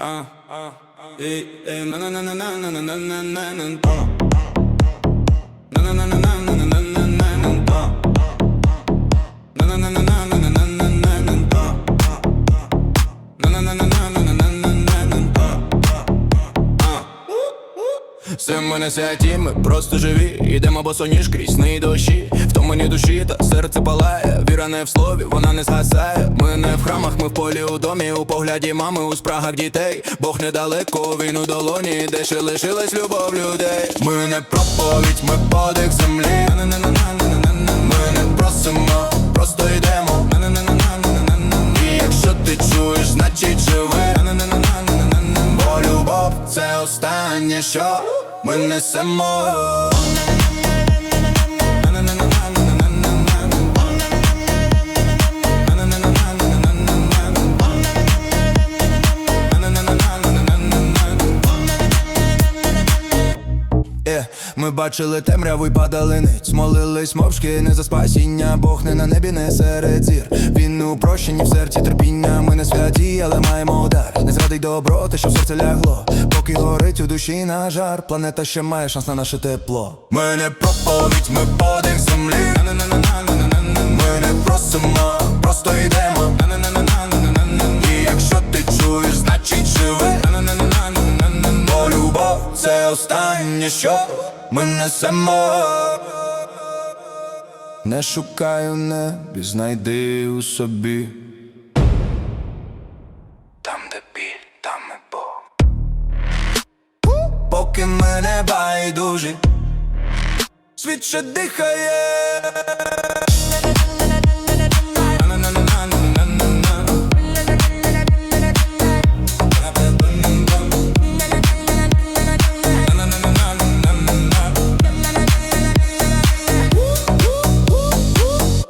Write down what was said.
Ah, ah, eh, eh, na na na na na na na na na na na ah. Na na na na na na na na na na na ah. Na na na na na na na na na na na ah. Na na na na na на на на на на на ah. Все ми не святі, ми просто живі. Ідемо босоніж крізь сни й дощі. В тому мені душі, та серце палає. Не в слові, вона не згасає. Ми не в храмах, ми в полі у домі, у погляді мами, у спрагах дітей. Бог недалеко, він у долоні, де ще лишилась любов людей. Ми не проповідь, ми подих землі. Ми не просимо, просто йдемо. І якщо ти чуєш, значить живи. Бо любов це останнє, що ми несемо. Ми бачили темряву й падали ниць. Молились мовчки не за спасіння. Бог не на небі, не серед зір. Він у прощенні в серці терпіння. Ми не святі, але маємо удар. Не зрадий добро, те, що в серце лягло. Поки горить у душі на жар. Планета ще має шанс на наше тепло. Ми не проповідь, ми подих землі. Ми не просто останнє, що ми несемо. Не шукай у небі, знайди у собі. Там, де біль, там і Бог. Поки ми не байдужі, світ ще дихає.